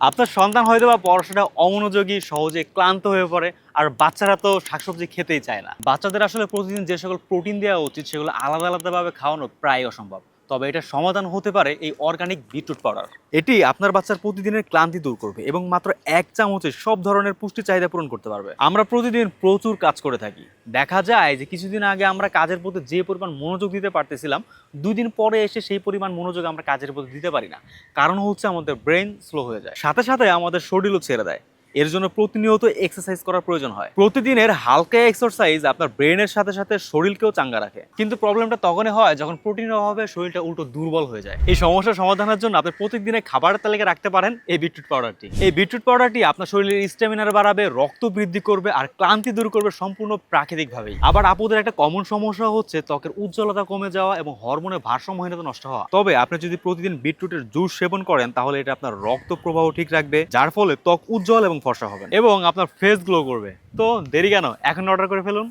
আপনার সন্তান হয়তো বা পড়াশোনা অমনোযোগী, সহজে ক্লান্ত হয়ে পড়ে, আর বাচ্চারা তো শাকসবজি খেতেই চায় না। বাচ্চাদের আসলে প্রতিদিন যে সকল প্রোটিন দেওয়া উচিত, সেগুলো আলাদা আলাদাভাবে খাওয়ানো প্রায় অসম্ভব। তবে এটা সমাধান হতে পারে এই অর্গানিক বিটরুট পাউডার। এটি আপনার বাচ্চার প্রতিদিনের ক্লান্তি দূর করবে এবং মাত্র এক চামচে সব ধরনের পুষ্টি চাহিদা পূরণ করতে পারবে। আমরা প্রতিদিন প্রচুর কাজ করে থাকি। দেখা যায় যে কিছুদিন আগে আমরা কাজের প্রতি যে পরিমাণ মনোযোগ দিতে পারতেছিলাম দুই দিন পরে এসে সেই পরিমাণ মনোযোগ আমরা কাজের প্রতি দিতে পারি না। কারণ হচ্ছে আমাদের ব্রেন স্লো হয়ে যায়। সাথে সাথে আমাদের শরীরও ছেড়ে দেয়। এর জন্য প্রতিনিয়ত এক্সারসাইজ করার প্রয়োজন হয়। প্রতিদিনের হালকা এক্সারসাইজ আপনার ব্রেনের সাথে সাথে শরীরকেও চাঙ্গা রাখে। কিন্তু প্রবলেমটা তখনই হয় যখন প্রোটিনের অভাবে শরীরটা উল্টো দুর্বল হয়ে যায়। এই সমস্যার সমাধানের জন্য আপনি প্রত্যেকদিনে খাবারের তালিকা রাখতে পারেন এই বিটরুট পাউডারটি এই বিটরুট পাউডারটি আপনার শরীরের স্ট্যামিনার বাড়াবে, রক্ত বৃদ্ধি করবে আর ক্লান্তি দূর করবে সম্পূর্ণ প্রাকৃতিকভাবেই। আবার আপুদের একটা কমন সমস্যা হচ্ছে ত্বকের উজ্জ্বলতা কমে যাওয়া এবং হরমোনের ভারসাম্যহীনতা নষ্ট হওয়া। তবে আপনি যদি প্রতিদিন বিটরুটের জুস সেবন করেন তাহলে এটা আপনার রক্ত প্রবাহ ঠিক রাখবে, যার ফলে ত্বক উজ্জ্বল এবং ফর্সা হবে এবং আপনার ফেস গ্লো করবে। তো দেরি কেন? এখন অর্ডার করে ফেলুন।